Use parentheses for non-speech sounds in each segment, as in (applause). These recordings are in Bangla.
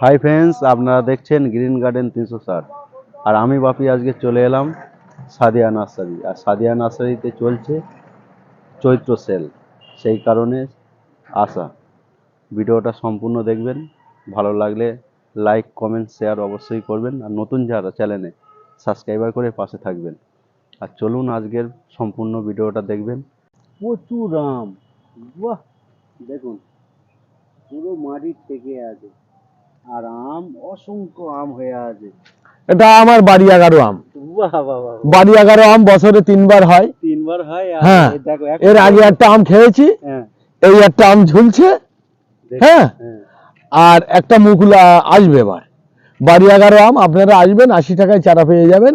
হাই ফ্রেন্ডস আপনারা দেখছেন গ্রিন গার্ডেন তিনশো ষাট আর আমি বাপি, আজকে চলে এলাম সাদিয়া নার্সারি। আর সাদিয়া নার্সারিতে চলছে চৈত্র সেল। সেই কারণে আসা ভিডিওটা সম্পূর্ণ দেখবেন। ভালো লাগলে লাইক কমেন্ট শেয়ার অবশ্যই করবেন। আর নতুন যারা চ্যানেলে সাবস্ক্রাইবার করে পাশে থাকবেন। আর চলুন আজকের সম্পূর্ণ ভিডিওটা দেখবেন। প্রচুর আম। বাহ! দেখুন, পুরো মাটি থেকে আছে। আর আম অসংখ্য আম হয়ে আছে। এটা আমার বাড়ি এগারো আম। বাড়ি এগারো আম বছরে তিনবার হয়। তিনবার হয় হ্যাঁ। এর আগে একটা আম খেয়েছি হ্যাঁ। এই একটা আম ঝুলছে হ্যাঁ হ্যাঁ। আর একটা মুকুলা আসবে এবার। বাড়ি এগারো আম আপনারা আসবেন আশি টাকায় চারা পেয়ে যাবেন।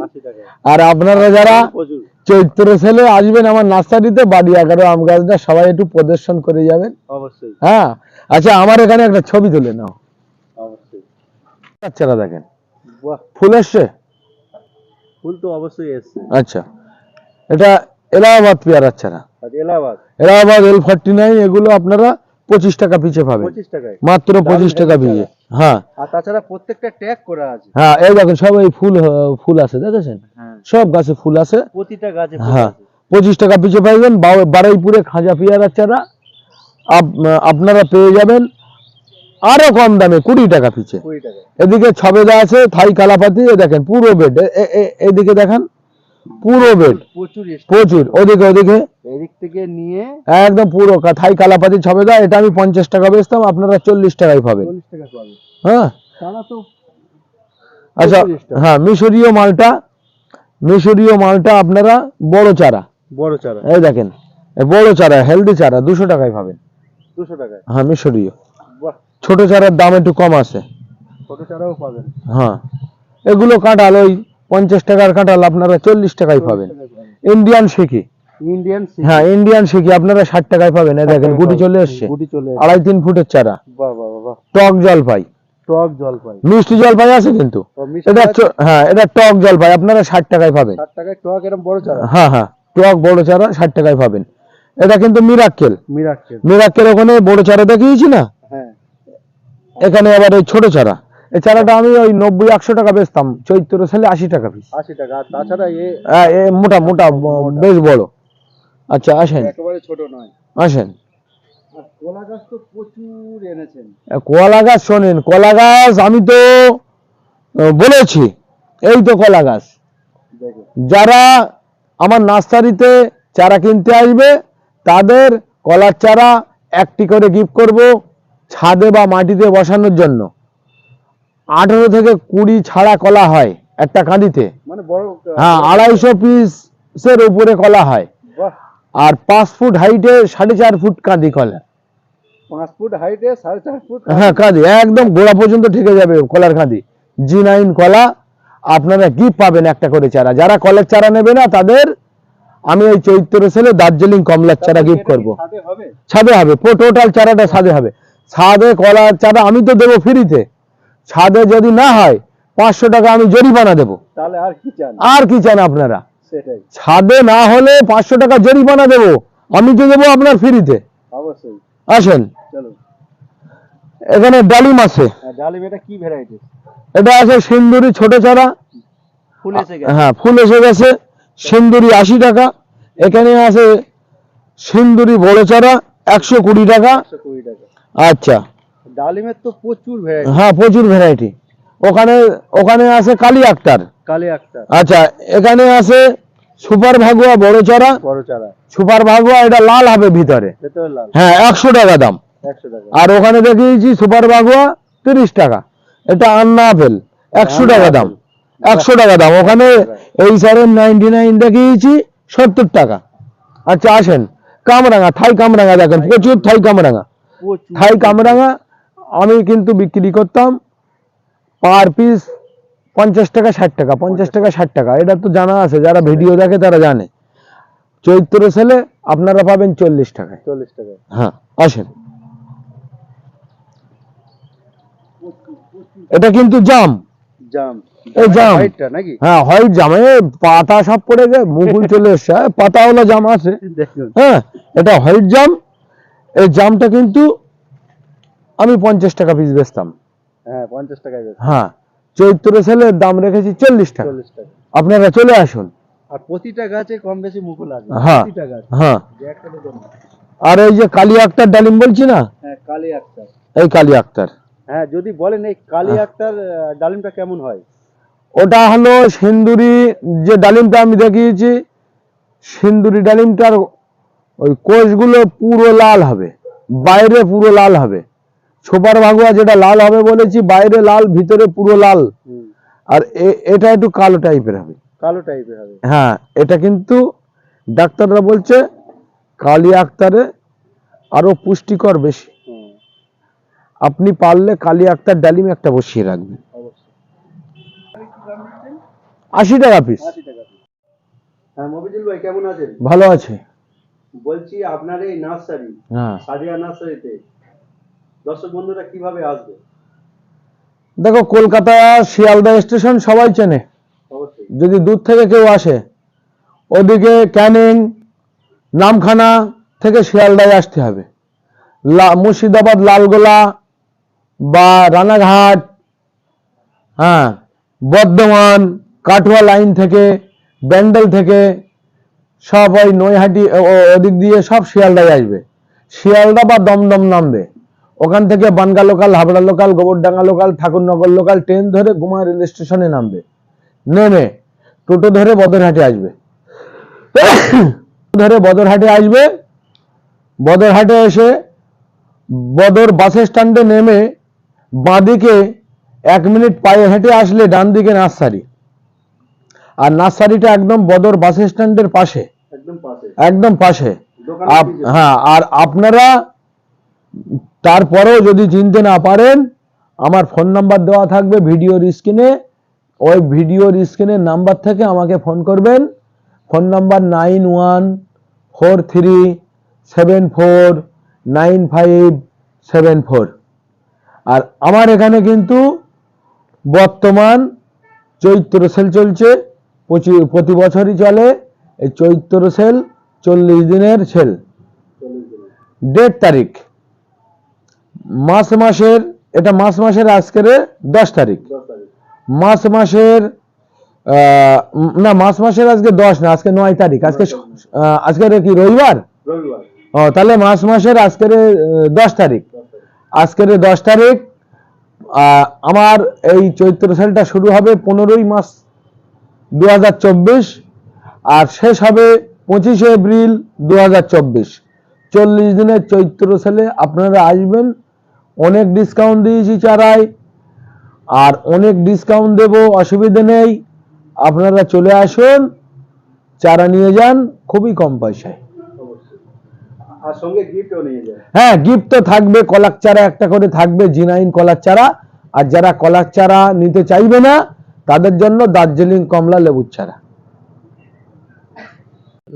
আর আপনারা যারা চৈত্র সেলে আসবেন আমার নার্সারিতে বাড়ি এগারো আম গাছটা সবাই একটু প্রদর্শন করে যাবেন। অবশ্যই। হ্যাঁ আচ্ছা আমার এখানে একটা ছবি তুলে নাও। চারা দেখেন। ফুল এসছে? ফুল তো অবশ্যই এসছে। আচ্ছা। এটা এলাহাবাদ পেয়ারার চারা Allahabad. Allahabad L forty nine এগুলো আপনারা পঁচিশ টাকা পিছে পাবেন। মাত্র পঁচিশ টাকা পিছে। হ্যাঁ। আর তাছাড়া প্রত্যেকটা ট্যাগ করা আছে। হ্যাঁ এই দেখেন সব এই ফুল ফুল আছে দেখেছেন? হ্যাঁ। সব গাছে ফুল আছে। প্রতিটা গাছে হ্যাঁ। পঁচিশ টাকা পিছে পাইবেন। বা- বারুইপুরে খাজা পেয়ারার চারা আপনারা পেয়ে যাবেন আরও কম দামে কুড়ি টাকা পিছে টাকা। এদিকে ছবেদা আছে থাই কালাপাতি এ দেখেন পুরো বেড এদিকে দেখেন পুরো বেড প্রচুর ওদিকে ওদিকে। এদিক থেকে নিয়ে একদম পুরো থাই কালাপাতি ছবেদা এটা আমি পঞ্চাশ টাকা বেচতাম আপনারা চল্লিশ টাকায় পাবেন। টাকা হ্যাঁ? আচ্ছা হ্যাঁ মিশরীয় মালটা মিশরীয় মালটা আপনারা বড় চারা। বড় চারা। এই দেখেন বড় চারা হেলদি চারা দুশো টাকায় পাবেন। দুশো টাকায়। হ্যাঁ মিশরীয়। ছোট চারার দাম একটু কম আছে। ছোট চারাও পাবেন। হ্যাঁ। এগুলো কাঁঠাল ওই পঞ্চাশ টাকার কাঁঠাল আপনারা চল্লিশ টাকায় পাবেন। ইন্ডিয়ান শিখি ইন্ডিয়ান হ্যাঁ ইন্ডিয়ান শিখি আপনারা ষাট টাকায় পাবেন। এই দেখেন গুটি চলে এসছে। আড়াই তিন ফুটের চারা। টক জলপাই। টক জলপাই। মিষ্টি জলপাই আছে কিন্তু। এটা হ্যাঁ এটা টক জলপাই। আপনারা ষাট টাকায় পাবেন। ষাট টাকায় টক এরকম বড় চারা? হ্যাঁ হ্যাঁ টক বড় চারা ষাট টাকায় পাবেন। এটা কিন্তু মিরাক্কেল। মিরাক্কেল। মিরাক্কেল ওখানে বড় চারা দেখিয়েছি না? এখানে আবার ওই ছোট চারা। এই চারাটা আমি ওই নব্বই একশো টাকা বেচতাম। চৈত্র সালে আশি টাকা পিস আশি টাকা। তাছাড়া এ হ্যাঁ, এ মোটা মোটা বেশ বড়। আচ্ছা আসেন। একেবারে ছোট নয়। আসেন। আর কলা গাছ তো প্রচুর এনেছেন। কলা গাছ শোনেন কলা গাছ আমি তো বলেছি এই তো কলা গাছ। যারা আমার নার্সারিতে চারা কিনতে আসবে তাদের কলার চারা একটি করে গিফট করব। ছাদে বা মাটিতে বসানোর জন্য। আঠেরো থেকে কুড়ি ছাড়া কলা হয় একটা কাঁদিতে। মানে হ্যাঁ আড়াইশো পিসের উপরে কলা হয়। আর পাঁচ ফুট হাইটে সাড়ে চার ফুট কাঁদি কলা। পাঁচ ফুট হাইটে সাড়ে চার ফুট হ্যাঁ কাঁদি। একদম গোড়া পর্যন্ত ঠেকে যাবে কলার কাঁদি। জি নাইন কলা আপনারা গিফট পাবেন একটা করে চারা। যারা কলের চারা নেবে না তাদের আমি ওই চৈত্র সেলে দার্জিলিং কমলার চারা গিফট করব। ছাদে হবে? ছাদে হবে। টোটাল চারাটা ছাদে হবে। ছাদে কলার চারা আমি তো দেবো ফ্রিতে। ছাদে যদি না হয় পাঁচশো টাকা আমি জরিমানা দেবো। তাহলে আর কি চান? আর কি চান আপনারা? ছাদে না হলে পাঁচশো টাকা জরিমানা দেবো। আমি তো দেবো আপনার ফ্রিতে। অবশ্যই। আসেন। এখানে ডালিম আছে। ডালিম এটা কি ভ্যারাইটি এটা আছে সিন্দুরি ছোট চারা। ফুল এসে গেছে। হ্যাঁ ফুল এসে গেছে। সিন্দুরি আশি টাকা। এখানে আছে সিন্দুরি বড় চারা একশো কুড়ি টাকা। একশো কুড়ি টাকা। আচ্ছা। ডালিমের তো প্রচুর ভ্যারাইটি হ্যাঁ প্রচুর ভ্যারাইটি ওখানে ওখানে আছে কালি আক্তার। কালি একটা আচ্ছা এখানে আছে সুপার ভাগুয়া বড় চারা। বড় চারা। সুপার ভাগুয়া এটা লাল হবে ভিতরে। লাল। হ্যাঁ একশো টাকা দাম। একশো টাকা। আর ওখানে দেখিয়েছি সুপার ভাগুয়া তিরিশ টাকা। এটা আন্না আপেল। একশো টাকা দাম। একশো টাকা দাম। ওখানে এই সারের নাইনটি নাইন দেখিয়েছি সত্তর টাকা। আচ্ছা আসেন। কামরাঙা থাই কামরাঙা দেখেন। প্রচুর থাই কামরাঙা। থাই কামরাঙা আমি কিন্তু বিক্রি করতাম পার পিস পঞ্চাশ টাকা ষাট টাকা পঞ্চাশ টাকা ষাট টাকা। এটা তো জানা আছে যারা ভিডিও দেখে তারা জানে। চৈত্র সেলে আপনারা পাবেন চল্লিশ টাকায়। চল্লিশ টাকা হ্যাঁ আসেন। এটা কিন্তু জাম। জাম। এই জাম। নাকি? হ্যাঁ হোয়াইট জাম। এ পাতা সব পড়ে গে মুকুল চলে এসছে। পাতাওয়ালা জাম আছে। হ্যাঁ এটা হোয়াইট জাম। এই জামটা কিন্তু আমি পঞ্চাশ টাকা পিস বেচতাম। হ্যাঁ পঞ্চাশ বেশি হ্যাঁ চৈত্র সেলের দাম রেখেছি চল্লিশ টাকা। টাকা। আপনারা চলে আসুন। আর প্রতিটা গাছে কম বেশি মুকুল হ্যাঁ। হ্যাঁ। আর এই যে কালী আক্তার ডালিম বলছি না? হ্যাঁ কালী আক্তার। এই কালী আক্তার। হ্যাঁ যদি বলেন এই কালী আক্তার ডালিমটা কেমন হয়? ওটা হলো সিন্দুরি যে ডালিমটা আমি দেখিয়েছি সিন্দুরি ডালিমটার ওই কোষগুলো পুরো লাল হবে বাইরে পুরো লাল হবে। ছোপার ভাগুয়া যেটা লাল হবে বলেছি বাইরে লাল ভিতরে পুরো লাল। আর এটা একটু কালো টাইপের হবে। কালো টাইপের হবে। হ্যাঁ এটা কিন্তু ডাক্তাররা বলছে কালী আক্তারে আরও পুষ্টিকর বেশি। আপনি পারলে কালী আক্তার ডালিম একটা বসিয়ে রাখবেন। আশি টাকা পিস। হ্যাঁ মফিজুল ভাই কেমন আছেন? ভালো আছে। বলছি আপনার এই নার্সারি হ্যাঁ। সাদিয়া নার্সারিতে দর্শক বন্ধুরা কীভাবে আসবে? দেখো কলকাতা শিয়ালদা স্টেশন সবাই চেনে। যদি দূর থেকে কেউ আসে ওদিকে ক্যানিং নামখানা থেকে শিয়ালদায় আসতে হবে। মুর্শিদাবাদ লালগোলা বা রানাঘাট হ্যাঁ বর্ধমান কাটোয়া লাইন থেকে ব্যান্ডেল থেকে সব ওই নৈহাটি ওদিক দিয়ে সব শিয়ালদায় আসবে। শিয়ালদা বা দমদম নামবে। ওখান থেকে বানগা local, Habra local, Gobardanga local, Thakurnagar local train ধরে গুমা রেল স্টেশনে নামবে। নেমে টোটো ধরে বদরহাটে আসবে। (coughs) ধরে বদরহাটে আসবে। বদরহাটে এসে বদর বাস স্ট্যান্ডে নেমে বাঁদিকে এক মিনিট পায়ে হেঁটে আসলে ডান দিকে নার্সারি। আর নার্সারিটা একদম বদর বাস স্ট্যান্ডের পাশে। একদম পাশে। হ্যাঁ আর আপনারা তারপরেও যদি চিনতে না পারেন আমার ফোন নাম্বার দেওয়া থাকবে ভিডিওর স্ক্রিনে। ওই ভিডিওর স্ক্রিনের নাম্বার থেকে আমাকে ফোন করবেন। Phone number nine one four three seven four nine five seven four. আর আমার এখানে কিন্তু বর্তমান চৈত্র সেল চলছে প্রতি বছরই চলে। এই চৈত্র সেল চল্লিশ দিনের সেল। ডেট তারিখ। মাস মাসের এটা মাস মাসের আজকের দশ তারিখ। মাস মাসের না মাস মাসের আজকে দশ না আজকে নয় তারিখ। আজকে আজকের কি রবিবার? ও তাহলে মাস মাসের আজকের দশ তারিখ। আজকের দশ তারিখ আহ, আমার এই চৈত্র সেলটা শুরু হবে পনেরোই মাস দু হাজার চব্বিশ। আর শেষ হবে পঁচিশে এপ্রিল দু হাজার চব্বিশ। চল্লিশ দিনের চৈত্র সেলে আপনারা আসবেন। অনেক ডিসকাউন্ট দিয়েছি চারায়। আর অনেক ডিসকাউন্ট দেব অসুবিধে নেই। আপনারা চলে আসুন চারা নিয়ে যান খুবই কম পয়সায়। হ্যাঁ গিফট তো থাকবে কলার চারা একটা করে থাকবে জিনাইন কলার চারা। আর যারা কলার চারা নিতে চাইবে না তাদের জন্য দার্জিলিং কমলা লেবুর চারা।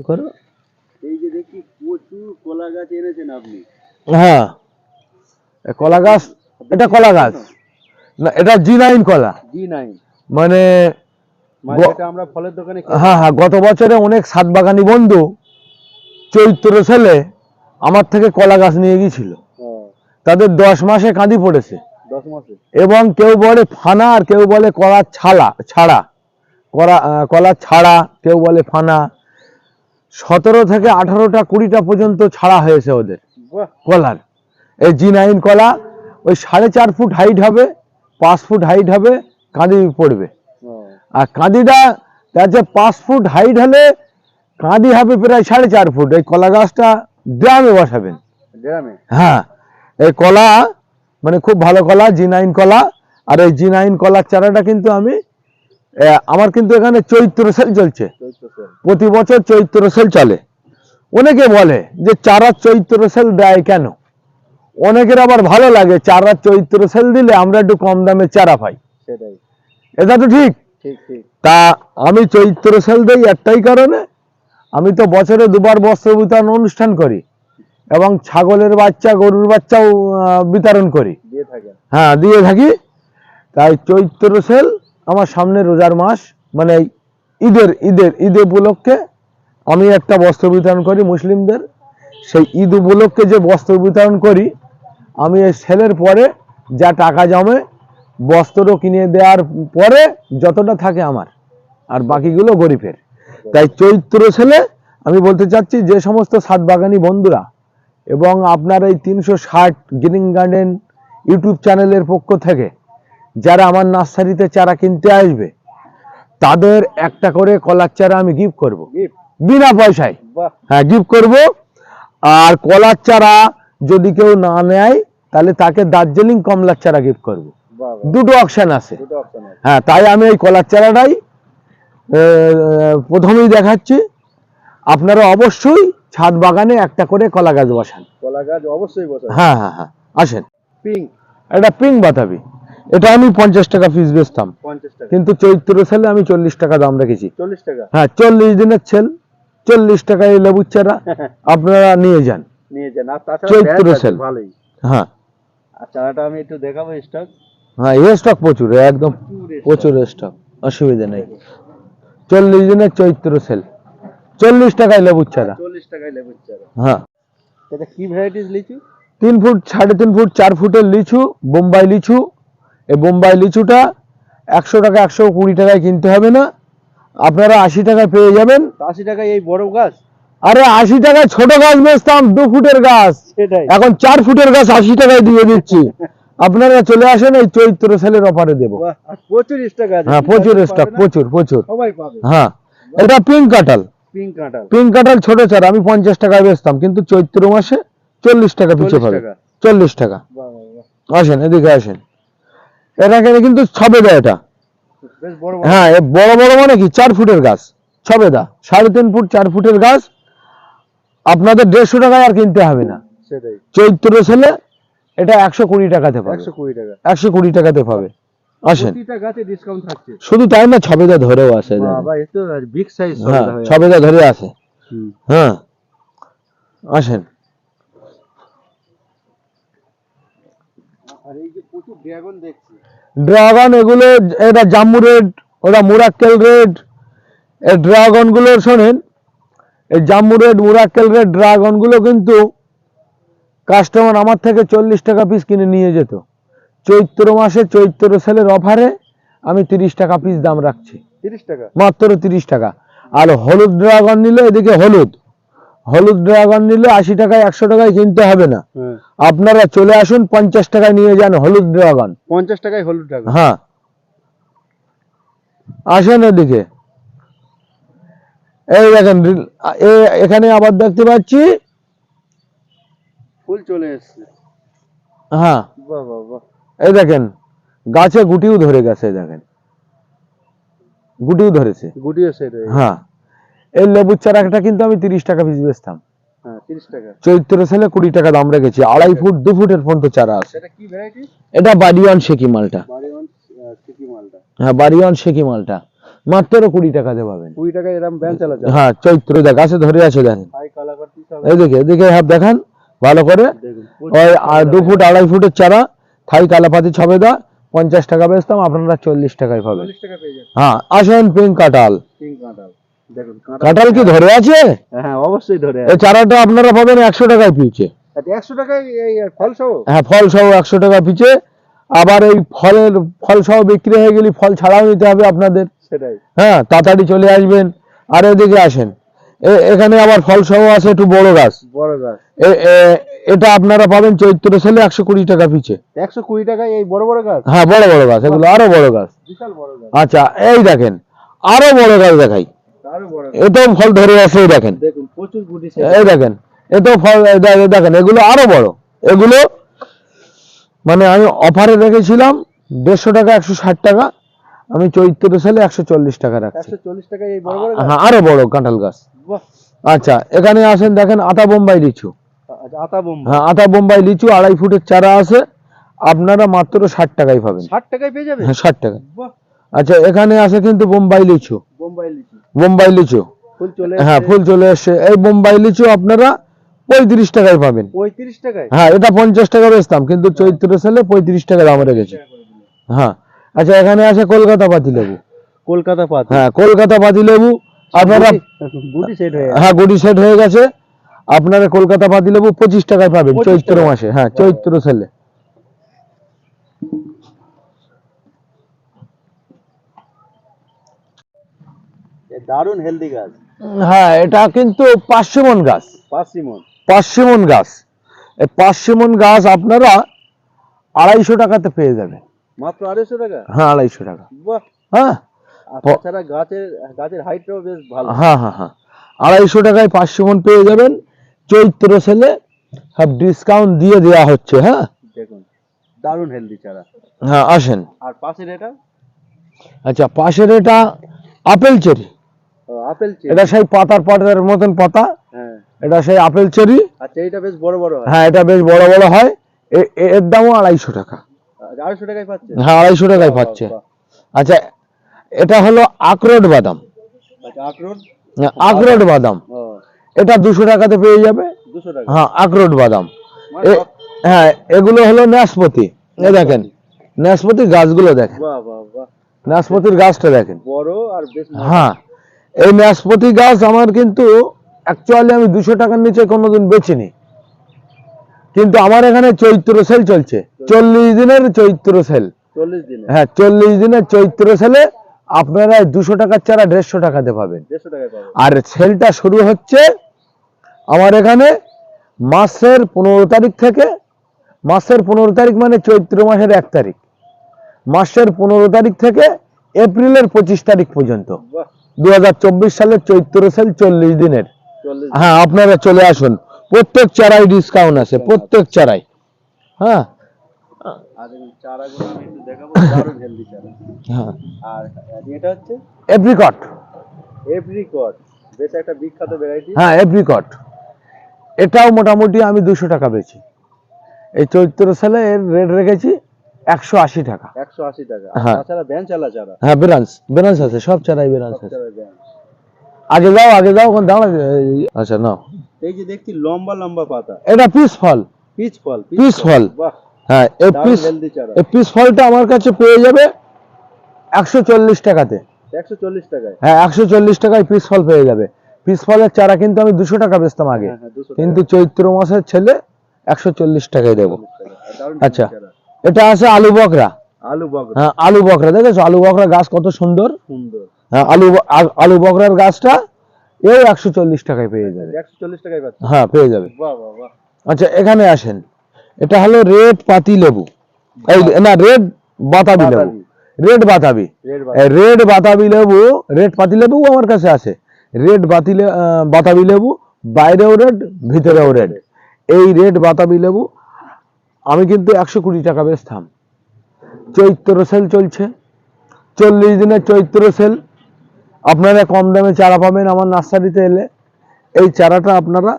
করো। এই যে দেখি প্রচুর কলা গাছ এনেছেন আপনি। হ্যাঁ। কলা গাছ? এটা কলা গাছ। না এটা জিনাইন কলা। জি নাইন মানে মানে আমরা ফলের দোকানে হ্যাঁ হ্যাঁ গত বছরে অনেক সাত বাগানি বন্ধু চৈত্র ছেলে আমার থেকে কলা গাছ নিয়ে গিয়েছিল। তাদের দশ মাসে কাঁদি পড়েছে। এবং কেউ বলে ফানা আর কেউ বলে কলার ছালা ছাড়া। কলা কলার ছাড়া কেউ বলে ফানা। সতেরো থেকে আঠারোটা কুড়িটা পর্যন্ত ছাড়া হয়েছে ওদের। কলার। এই জি নাইন কলা ওই সাড়ে চার ফুট হাইট হবে পাঁচ ফুট হাইট হবে কাঁদি পড়বে। আর কাঁদিটা যাচ্ছে পাঁচ ফুট হাইট হলে কাঁদি হবে প্রায় সাড়ে চার ফুট। এই কলা গাছটা ড্রামে বসাবেন। হ্যাঁ। এই কলা মানে খুব ভালো কলা জি নাইন কলা। আর এই জি নাইন কলার চারাটা কিন্তু আমি আমার কিন্তু এখানে চৈত্র সেল চলছে। প্রতি বছর চৈত্র সেল চলে। অনেকে বলে যে চারা চৈত্র সেল দেয় কেন? অনেকের আবার ভালো লাগে চারা চৈত্র সেল দিলে আমরা একটু কম দামে চারা পাই। সেটাই। এটা তো ঠিক? তা আমি চৈত্র সেল দিই একটাই কারণে। আমি তো বছরে দুবার বস্ত্র বিতরণ অনুষ্ঠান করি এবং ছাগলের বাচ্চা গরুর বাচ্চাও বিতরণ করি। হ্যাঁ দিয়ে থাকি। তাই চৈত্র সেল আমার সামনে রোজার মাস মানে ঈদের ঈদের, ঈদ উপলক্ষে আমি একটা বস্ত্র বিতরণ করি মুসলিমদের। সেই ঈদ উপলক্ষে যে বস্ত্র বিতরণ করি, আমি এই সেলের পরে যা টাকা জমে বস্ত্র কিনে দেওয়ার পরে যতটা থাকে আমার, আর বাকিগুলো গরিবের। তাই চৈত্র ছেলে আমি বলতে চাচ্ছি যে সমস্ত সাত বাগানি বন্ধুরা এবং আপনার এই তিনশো ষাট গ্রিন গার্ডেন ইউটিউব চ্যানেলের পক্ষ থেকে যারা আমার নার্সারিতে চারা কিনতে আসবে তাদের একটা করে কলার চারা আমি গিফট করব। বিনা পয়সায়। হ্যাঁ গিফট করব। আর কলার চারা যদি কেউ না নেয় তাহলে তাকে দার্জিলিং কমলার চারা গিফট করব। দুটো অপশন আছে। হ্যাঁ তাই আমি এই কলার চারাটাই প্রথমেই দেখাচ্ছি। আপনারা অবশ্যই ছাদ বাগানে একটা করে কলা গাছ বসান। কলা গাছ অবশ্যই বসা হ্যাঁ হ্যাঁ হ্যাঁ আসেন। পিঙ্ক এটা পিঙ্ক বাতাবি। এটা আমি পঞ্চাশ টাকা পিস বেচতাম। কিন্তু চৈত্র সেলে আমি চল্লিশ টাকা দাম রেখেছি। চল্লিশ টাকা? হ্যাঁ চল্লিশ দিনের ছেল চল্লিশ টাকায় এই লেবুর চারা (laughs) আপনারা নিয়ে যান। নিয়ে যান। চৈত্র সেল। হ্যাঁ। চারাটা আমি একটু দেখাবো স্টক হ্যাঁ এ স্টক প্রচুর একদম প্রচুর স্টক অসুবিধা নেই। চল্লিশ দিনের চৈত্র সেল চল্লিশ টাকায় লেবুর চারা। চল্লিশ টাকায় লেবুর চারা। হ্যাঁ। এটা কি ভ্যারাইটিস লিচু? তিন ফুট সাড়ে তিন ফুট চার ফুটের লিচু বোম্বাই লিচু এই বোম্বাই লিচুটা একশো টাকা একশো কুড়ি টাকায় কিনতে হবে না। আপনারা আশি টাকায় পেয়ে যাবেন। আশি টাকায় এই বড় গাছ? আরে আশি টাকায় ছোট গাছ বেচতাম দু ফুটের গাছ। এখন চার ফুটের গাছ আশি টাকায় দিয়ে দিচ্ছি। (laughs) আপনারা চলে আসেন এই চৈত্র সেলের অফারে দেবো। বাহ, প্রচুর স্টক হ্যাঁ প্রচুর স্টক প্রচুর প্রচুর। হ্যাঁ এটা পিঙ্ক কাঁঠাল। পিঙ্ক কাঁঠাল। পিঙ্ক কাঁঠাল ছোট চার আমি পঞ্চাশ টাকায় বেচতাম কিন্তু চৈত্র মাসে চল্লিশ টাকা পিছু 40 পাবে চল্লিশ টাকা। আসেন এদিকে আসেন। এটা কিন্তু ছবেদা এটা? হ্যাঁ বড় বড় মানে কি? চার ফুটের গাছ ছবেদা সাড়ে তিন ফুট চার ফুটের গাছ আপনাদের দেড়শো টাকায় আর কিনতে হবে না। সেটাই। চৈত্র ছেলে এটা একশো কুড়ি টাকাতে পাবে। একশো কুড়ি টাকাতে পাবে। আসেন। শুধু তাই না ছবেদা ধরেও আসে সাইজ হ্যাঁ ছবেদা ধরে আসে। হ্যাঁ। আসেন। আর এই যে প্রচুর ড্রাগন দেখছি। ড্রাগন এগুলো এটা জাম্মু রেড ওটা মুরাক্কেল রেড। এই ড্রাগনগুলো শোনেন এই জাম্মু রেড মুরাক্কেল রেড ড্রাগনগুলো কিন্তু কাস্টমার আমার থেকে চল্লিশ টাকা পিস কিনে নিয়ে যেত। চৈত্র মাসে চৈত্র সেলের অফারে আমি তিরিশ টাকা পিস দাম রাখছি। তিরিশ টাকা? মাত্র তিরিশ টাকা। আর হলুদ ড্রাগন নিলে এদিকে হলুদ। হলুদ ড্রাগন নিলে আশি টাকায় একশো টাকায় কিনতে হবে না। হ্যাঁ। আপনারা চলে আসুন পঞ্চাশ টাকায় নিয়ে যান হলুদ ড্রাগন। পঞ্চাশ টাকায় হলুদ ড্রাগন। হ্যাঁ। আসেন এদিকে। এই দেখেন এখানে আবার দেখতে পাচ্ছি। ফুল চলে এসছে। হ্যাঁ। এই দেখেন গাছে গুটিও ধরে গেছে দেখেন। গুটিও ধরেছে। গুটিও হ্যাঁ। এই লেবুর চারাটা কিন্তু আমি তিরিশ টাকা পিস বেচতাম। হ্যাঁ টাকা। চৈত্র সেলে কুড়ি টাকা দাম রেখেছি আড়াই ফুট দু ফুটের পর্যন্ত চারা আছে। এটা বাড়িওয়ান শেকি মালটা। হ্যাঁ বাড়িওয়ান শেকি মালটা। মাত্র কুড়ি টাকাতে পাবেন। কুড়ি টাকায় এরকম ব্যান চালা হ্যাঁ চৈত্র দেখ গাছে ধরে আছে দেখেন। কালাকাটি এদিকে হাত দেখান ভালো করে। ওই দু ফুট আড়াই ফুটের চারা থাই কালাপাতি ছবেদা পঞ্চাশ টাকা বেচতাম আপনারা চল্লিশ টাকায় পাবেন। টাকা হ্যাঁ আসেন পিঙ্ক কাঁঠাল। পিঙ্ক কাঁঠাল। দেখুন কাঁঠাল কি ধরে আছে? হ্যাঁ অবশ্যই ধরে এই চারাটা আপনারা পাবেন একশো টাকায় পিছে একশো টাকায় ফল সহ? হ্যাঁ ফল সহ একশো টাকা পিছে আবার এই ফলের ফল সহ বিক্রি হয়ে গেলে ফল ছাড়াও নিতে হবে আপনাদের। সেটাই। হ্যাঁ তাড়াতাড়ি চলে আসবেন আর এদিকে আসেন। এখানে আবার ফল সহ আছে একটু বড় গাছ। বড় গাছ। এটা আপনারা পাবেন চৈত্র সেলে একশো কুড়ি টাকা পিছে একশো কুড়ি টাকায় এই বড় বড় গাছ? হ্যাঁ বড় বড় গাছ এগুলো আরও বড় গাছ। বিশাল বড় গাছ। আচ্ছা এই দেখেন আরও বড় গাছ দেখাই। বড় ফল ধরে আছে দেখেন। এই দেখেন এতেও ফল দেখেন এগুলো আরও বড়। এগুলো মানে আমি অফারে রেখেছিলাম দেড়শো টাকা একশো ষাট টাকা। আমি চৈত্র সালে একশো চল্লিশ টাকা রাখছি। হ্যাঁ আরও বড় কাঁঠাল গাছ। আচ্ছা এখানে আসেন দেখেন আতা বোম্বাই লিচু। আচ্ছা, আতা হ্যাঁ আতা বোম্বাই লিচু আড়াই ফুটের চারা আছে। আপনারা মাত্র ষাট টাকায় পাবেন। ষাট টাকায় পেয়ে যাবে হ্যাঁ ষাট টাকা আচ্ছা এখানে আছে কিন্তু বোম্বাই লিচু। বোম্বাই লিচু। বোম্বাই লিচু। হ্যাঁ ফুল চলে এসছে এই বোম্বাই লিচু আপনারা পঁয়ত্রিশ টাকায় পাবেন। পঁয়ত্রিশ টাকায়? হ্যাঁ এটা পঞ্চাশ টাকা বেচতাম কিন্তু চৈত্র সালে পঁয়ত্রিশ টাকা দাম রেখেছি। হ্যাঁ আচ্ছা এখানে আছে কলকাতা পাতি লেবু। কলকাতা পাত। হ্যাঁ কলকাতা পাতি লেবু। আপনারা গুটি সেট হয়ে হ্যাঁ গুডি সেট হয়ে গেছে। আপনারা কলকাতা পাতি লেবু পঁচিশ টাকায় পাবেন চৈত্র মাসে। হ্যাঁ চৈত্র সেলে। দারুণ হেলদি গাছ। হ্যাঁ এটা কিন্তু পার্সিমন গাছ। পার্সিমন পার্সিমন গাছ। এই পার্সিমন গাছ আপনারা আড়াইশো টাকাতে পেয়ে যাবেন। মাত্র আড়াইশো টাকা? হ্যাঁ আড়াইশো টাকা। হ্যাঁ তাছাড়া গাছের গাছের হাইটটাও বেশ ভালো। হ্যাঁ হ্যাঁ হ্যাঁ। আড়াইশো টাকায় পার্সিমন পেয়ে যাবেন। চৈত্র সেলে সব ডিসকাউন্ট দিয়ে দেওয়া হচ্ছে হ্যাঁ? দেখুন দারুণ হেলদি চারা। হ্যাঁ আসেন। আর পাশের এটা? আচ্ছা পাশের এটা আপেল চেরি। এটা সেই পাতার পাতার মতন পাতা। হ্যাঁ। এটা সেই আপেল চেরি। চেরিটা বেশ বড় বড় হ্যাঁ। এটা বেশ বড় বড় হয়। এর দামও আড়াইশো টাকা। আড়াইশো টাকায় পাচ্ছে? হ্যাঁ আড়াইশো টাকায় পাচ্ছে। আচ্ছা এটা হলো আখরোট বাদাম। আচ্ছা আখরোট? বাদাম। এটা দুশো টাকাতে পেয়ে যাবে। হ্যাঁ আখরোট বাদাম। মানে হ্যাঁ এগুলো হলো নাশপাতি এ দেখেন নাশপাতির গাছগুলো দেখেন। নাশপাতির গাছটা দেখেন। বড় আর হ্যাঁ এই নাশপাতি গাছ আমার কিন্তু অ্যাকচুয়ালি আমি দুশো টাকার নিচে কোনোদিন বেচিনি। কিন্তু আমার এখানে চৈত্র সেল চলছে। চল্লিশ দিনের চৈত্র সেল। হ্যাঁ চল্লিশ দিনের চৈত্র সেলে আপনারা দুশো টাকার চারা দেড়শো টাকাতে পাবেন। আর সেলটা শুরু হচ্ছে আমার এখানে মাসের পনেরো তারিখ থেকে মাসের পনেরো তারিখ মানে চৈত্র মাসের এক তারিখ। মাসের পনেরো তারিখ থেকে এপ্রিলের পঁচিশ তারিখ পর্যন্ত। দু সালের চৈত্র সেল চল্লিশ দিনের। হ্যাঁ আপনারা চলে আসুন। প্রত্যেক চারাই ডিসকাউন্ট আছে প্রত্যেক চারাই হ্যাঁ। আর চারাগুলো আমি একটু দেখাবো দারুণ হেলদি চারা। হ্যাঁ। আর আর এটা হচ্ছে? এপ্রিকট এপ্রিকট বেশ একটা বিখ্যাত ভ্যারাইটি হ্যাঁ এপ্রিকট এটাও মোটামুটি আমি দুশো টাকা বেচি। এই চৈত্র সালে এর রেট রেখেছি একশো আশি টাকা। একশো আশি টাকা। হ্যাঁ। তাছাড়া চারা হ্যাঁ বেরান্স বেরান্স আছে সব চারাই বেরান্স আছে। আগে যাও আগে যাও ওখানে দাঁড়া আচ্ছা নাও। এই যে দেখছি লম্বা লম্বা পাতা। এটা পিস ফল। পিচ ফল পিস ফল। হ্যাঁ এই পিস এই পিস ফলটা আমার কাছে পেয়ে যাবে একশো চল্লিশ টাকাতে। একশো চল্লিশ টাকায়? হ্যাঁ একশো চল্লিশ টাকায় পিস ফল পেয়ে যাবে। পিস ফলের চারা কিন্তু আমি দুশো টাকা বেচতাম আগে। হ্যাঁ হ্যাঁ কিন্তু চৈত্র মাসের ছেলে একশো চল্লিশ টাকায় দেবো। আচ্ছা। এটা আছে আলু বকরা। আলু বগর হ্যাঁ আলু বকরা দেখেছ? আলু বকরা গাছ কত সুন্দর? সুন্দর। হ্যাঁ আলু আলু বকরার গাছটা এও একশো চল্লিশ টাকায় পেয়ে যাবে। একশো চল্লিশ টাকায় হ্যাঁ পেয়ে যাবে। আচ্ছা এখানে আসেন। এটা হলো রেড পাতি লেবু। না রেড বাতাবি লেবু। রেড বাতাবি। রেড বাতাবি। লেবু রেড পাতি লেবু আমার কাছে আছে। রেড বাতি লে- বাতাবি লেবু বাইরেও রেড ভিতরেও রেড। এই রেড বাতাবি লেবু আমি কিন্তু একশো কুড়ি টাকা বেচতাম চৈত্র সেল চলছে। চল্লিশ দিনের চৈত্র সেল। আপনারা কম দামে চারা পাবেন আমার নার্সারিতে এলে। এই চারাটা আপনারা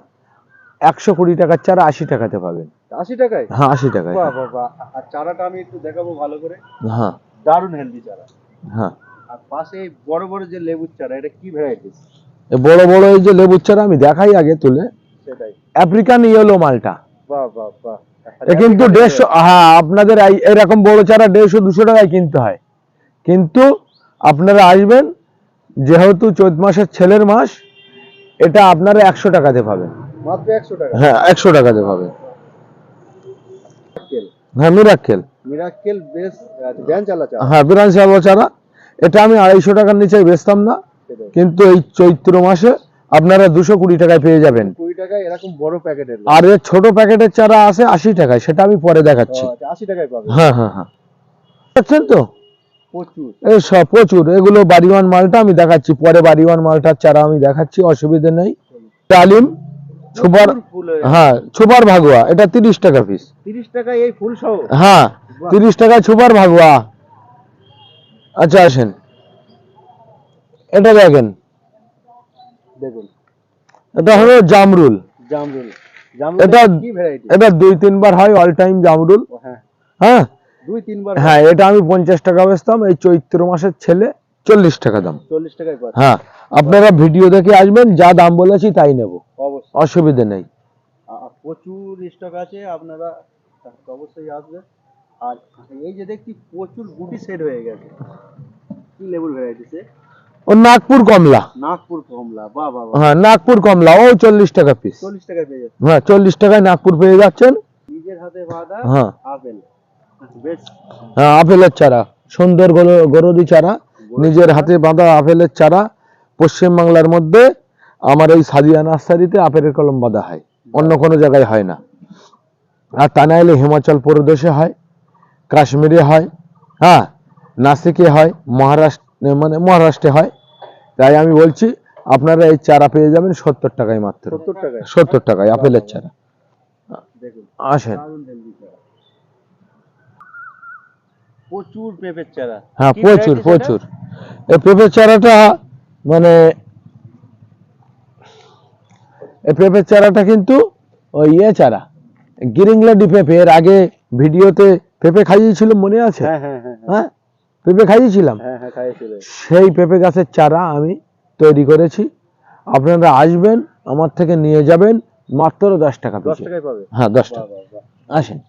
একশো কুড়ি টাকার চারা আশি টাকাতে পাবেন। আশি টাকায়? হ্যাঁ আশি টাকায়। আর চারাটা আমি একটু দেখাবো ভালো করে। হ্যাঁ। দারুণ হেলদি চারা। হ্যাঁ। আর পাশে বড় বড় যে লেবুর চারা এটা কি ভ্যারাইটি বড় বড় এই যে লেবুর চারা আমি দেখাই আগে তুলে। সেটাই। আফ্রিকান ইয়েলো মালটা। বাহ বাহ বাহ। কিন্তু দেড়শো হ্যাঁ আপনাদের এরকম বড় চারা দেড়শো দুশো টাকায় কিনতে হয়। কিন্তু আপনারা আসবেন যেহেতু চৈত মাসের ছেলের মাস এটা আপনারা একশো টাকাতে পাবেন। টাকা? হ্যাঁ একশো টাকাতে পাবেন। হ্যাঁ মিরাক্কেল। চালা হ্যাঁ বিরানশি আলু চারা। এটা আমি আড়াইশো টাকার নিচে বেচতাম না। কিন্তু এই চৈত্র মাসে আপনারা দুশো কুড়ি টাকায় পেয়ে যাবেন। কুড়ি টাকায় এরকম বড় প্যাকেটের আর এর ছোট প্যাকেটের চারা আছে আশি টাকায় সেটা আমি পরে দেখাচ্ছি। আশি টাকায় হ্যাঁ হ্যাঁ হ্যাঁ। দেখছেন তো? এই সব প্রচুর। এগুলো বাড়িওয়ান মালটা আমি দেখাচ্ছি। পরে বাড়িওয়ান মালটার চারা আমি দেখাচ্ছি অসুবিধে নেই। ডালিম সুপার হয়ে- সুপার ভাগুয়া। এটা তিরিশ টাকা পিস তিরিশ টাকায় এই ফুল সহ? হ্যাঁ তিরিশ টাকায় সুপার ভাগুয়া। আচ্ছা আসেন। এটা দেখেন। দেখুন। এটা হলো জামরুল। জামরুল। এটা- এটা দুই তিনবার হয় অল টাইম জামরুল। হ্যাঁ। হ্যাঁ? দুই তিনবার হ্যাঁ এটা আমি পঞ্চাশ টাকা বেচতাম এই চৈত্র মাসের ছেলে চল্লিশ টাকা দাম। চল্লিশ টাকায় পাচ্ছে। হ্যাঁ আপনারা ভিডিও দেখে আসবেন যা দাম বলেছি তাই নেব। অসুবিধে নেই। প্রচুর স্টক আছে আপনারা অবশ্যই আসবেন। আর এই যে দেখছি প্রচুর গুটি সেট হয়ে গেছে। কি লেবুর ভ্যারাইটি সে ও নাগপুর কমলা। নাগপুর কমলা বাহ বাহ বাহ। হ্যাঁ নাগপুর কমলা ও চল্লিশ টাকা পিস চল্লিশ পেয়ে যাচ্ছে হ্যাঁ চল্লিশ টাকায় নাগপুর পেয়ে যাচ্ছেন। নিজের হাতে বাঁধা হ্যাঁ। আপেল। বেশ। হ্যাঁ আপেলের চারা সুন্দর গরো- গরুদি চারা নিজের হাতে বাঁধা আপেলের চারা পশ্চিমবাংলার মধ্যে আমার এই সাদিয়া নার্সারিতে আপেলের কলম বাঁধা হয়। অন্য কোনো জায়গায় হয় না। আর তা না হলে হিমাচল প্রদেশে হয় কাশ্মীরে হয় হ্যাঁ নাসিকে হয় মহারাষ্ট্র মানে মহারাষ্ট্রে হয়। তাই আমি বলছি আপনারা এই চারা পেয়ে যাবেন সত্তর টাকায় মাত্র। সত্তর টাকায়? আপেলের চারা। আসেন। প্রচুর পেঁপের চারা। হ্যাঁ প্রচুর প্রচুর। এই পেঁপের চারাটা মানে এই পেঁপের চারাটা কিন্তু ওই ইয়ে চারা গিরিংলাডি পেঁপে এর আগে ভিডিওতে পেঁপে খাইয়েছিল মনে আছে? হ্যাঁ হ্যাঁ হ্যাঁ হ্যাঁ। হ্যাঁ? পেঁপে খাইয়েছিলাম? হ্যাঁ হ্যাঁ সেই পেঁপে গাছের চারা আমি তৈরি করেছি। আপনারা আসবেন আমার থেকে নিয়ে যাবেন মাত্র দশ টাকা হ্যাঁ দশ টাকা। আসেন।